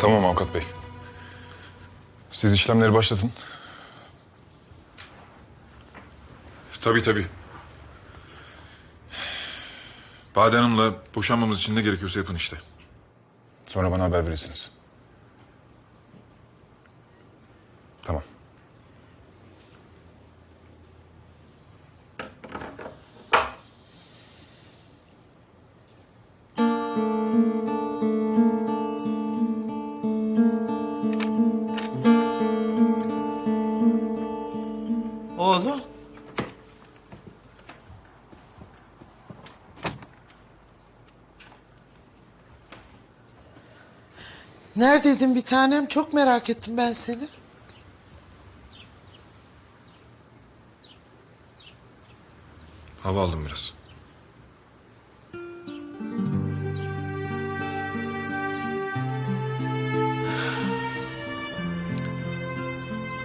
Tamam avukat bey. Siz işlemleri başlatın. Tabii tabii. Bade Hanım'la boşanmamız için ne gerekiyorsa yapın işte. Sonra bana haber verirsiniz. Neredeydin bir tanem? Çok merak ettim ben seni. Hava aldım biraz.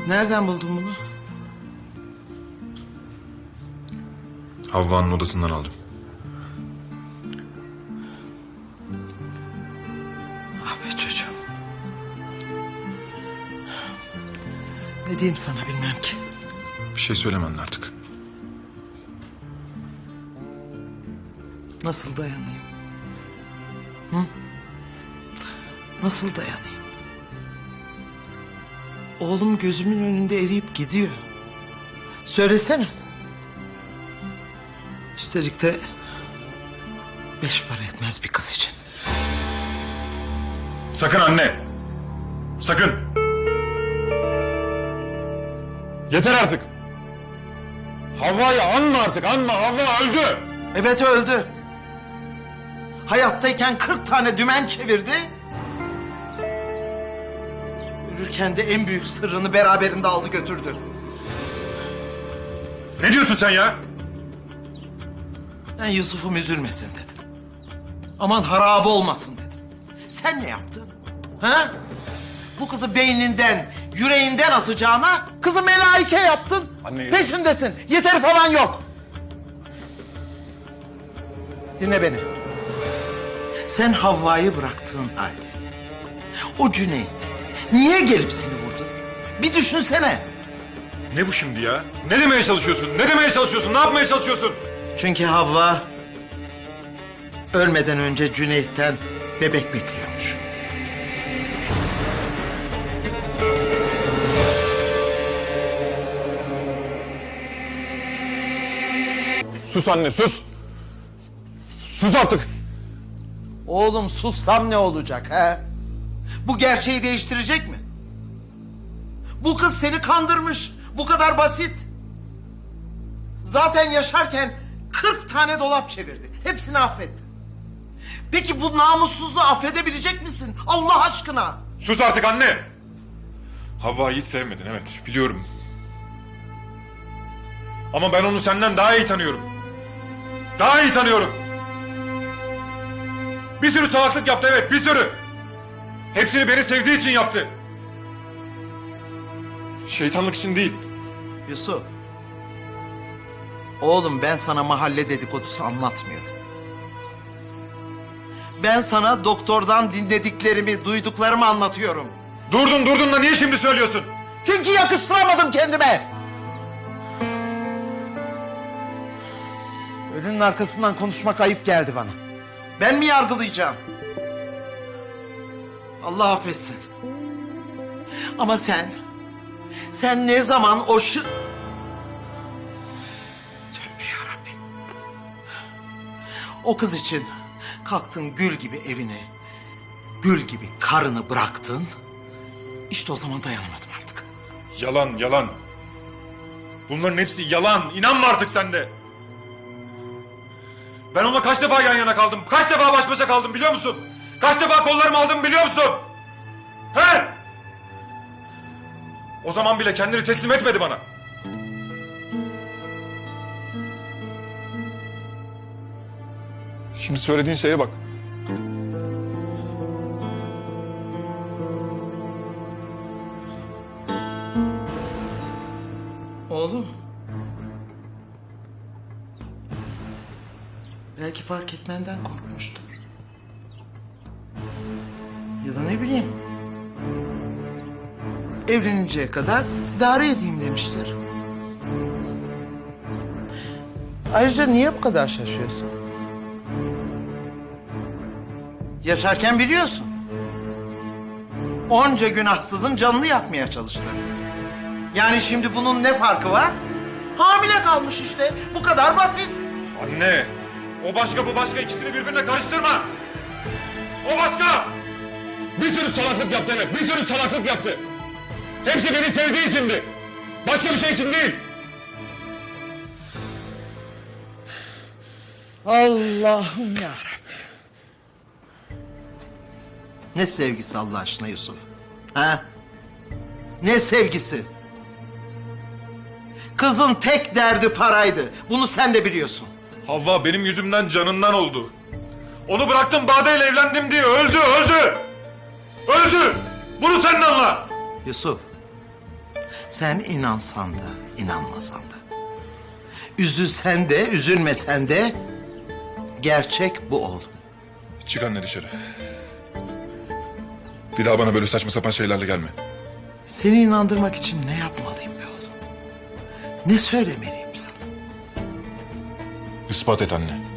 Nereden buldun bunu? Havva'nın odasından aldım. Ne diyeyim sana bilmem ki. Bir şey söylemen artık. Nasıl dayanayım? Hı? Nasıl dayanayım? Oğlum gözümün önünde eriyip gidiyor. Söylesene. Üstelik de beş para etmez bir kız için. Sakın anne! Sakın! Yeter artık! Havva'yı anma artık, anma! Havva öldü! Evet öldü. Hayattayken 40 tane dümen çevirdi. Ölürken de en büyük sırrını beraberinde aldı götürdü. Ne diyorsun sen ya? Ben Yusuf'um üzülmesin dedim. Aman harabı olmasın dedim. Sen ne yaptın? Ha? Bu kızı beyninden, yüreğinden atacağına kızı melaike yaptın. Anne- Peşindesin. Yeter falan yok. Dinle beni. Sen Havva'yı bıraktığın halde o Cüneyt niye gelip seni vurdu? Bir düşünsene. Ne bu şimdi ya? Ne demeye çalışıyorsun? Ne demeye çalışıyorsun? Ne yapmaya çalışıyorsun? Çünkü Havva ölmeden önce Cüneyt'ten bebek bekliyormuş. Sus anne, sus! Sus artık! Oğlum sussam ne olacak ha? Bu gerçeği değiştirecek mi? Bu kız seni kandırmış. Bu kadar basit. Zaten yaşarken 40 tane dolap çevirdi. Hepsini affettin. Peki bu namussuzluğu affedebilecek misin? Allah aşkına. Sus artık anne! Havva'yı hiç sevmedin, evet. Biliyorum. Ama ben onu senden daha iyi tanıyorum. Daha iyi tanıyorum. Bir sürü salaklık yaptı, evet, bir sürü. Hepsini beni sevdiği için yaptı. Şeytanlık için değil. Yusuf. Oğlum ben sana mahalle dedikodusu anlatmıyorum. Ben sana doktordan dinlediklerimi, duyduklarımı anlatıyorum. Durdun durdun da niye şimdi söylüyorsun? Çünkü yakıştıramadım kendime. Ölünün arkasından konuşmak ayıp geldi bana. Ben mi yargılayacağım? Allah affetsin. Ama sen, sen ne zaman o şı... Tövbe yarabbim. O kız için kalktın gül gibi evini, gül gibi karını bıraktın. İşte o zaman dayanamadım artık. Yalan yalan. Bunların hepsi yalan. İnanma artık sen de. Ben onunla kaç defa yan yana kaldım? Kaç defa baş başa kaldım biliyor musun? Kaç defa kollarımı aldım biliyor musun? He? O zaman bile kendini teslim etmedi bana. Şimdi söylediğin şeye bak. Oğlum. Belki fark etmenden korkmuştur. Ya da ne bileyim. Evleninceye kadar idare edeyim demiştir. Ayrıca niye bu kadar şaşıyorsun? Yaşarken biliyorsun. Onca günahsızın canını yakmaya çalıştı. Yani şimdi bunun ne farkı var? Hamile kalmış işte. Bu kadar basit. Anne! O başka bu başka ikisini birbirine karıştırma! O başka! Bir sürü salaklık yaptı evet, bir sürü salaklık yaptı. Hepsi beni sevdiği içindi. Başka bir şey için değil. Allah'ım ya Ne sevgisi Allah aşkına Yusuf? Ha? Ne sevgisi? Kızın tek derdi paraydı. Bunu sen de biliyorsun. Havva benim yüzümden canından oldu. Onu bıraktım Bade ile evlendim diye öldü, öldü! Öldü! Bunu sen de anla! Yusuf, sen inansan da, inanmasan da, üzülsen de, üzülmesen de, gerçek bu oğlum. Çık anne dışarı. Bir daha bana böyle saçma sapan şeylerle gelme. Seni inandırmak için ne yapmalıyım be oğlum? Ne söylemeliyim sana? İspat et anne.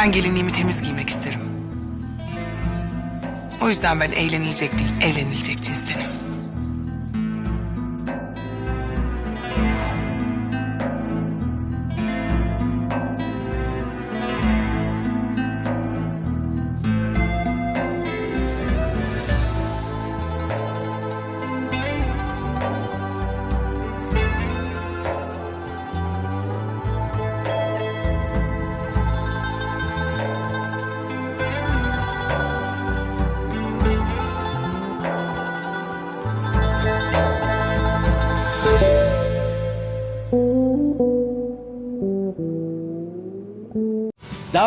Ben gelinliğimi temiz giymek isterim. O yüzden ben eğlenilecek değil, evlenilecek cinstenim.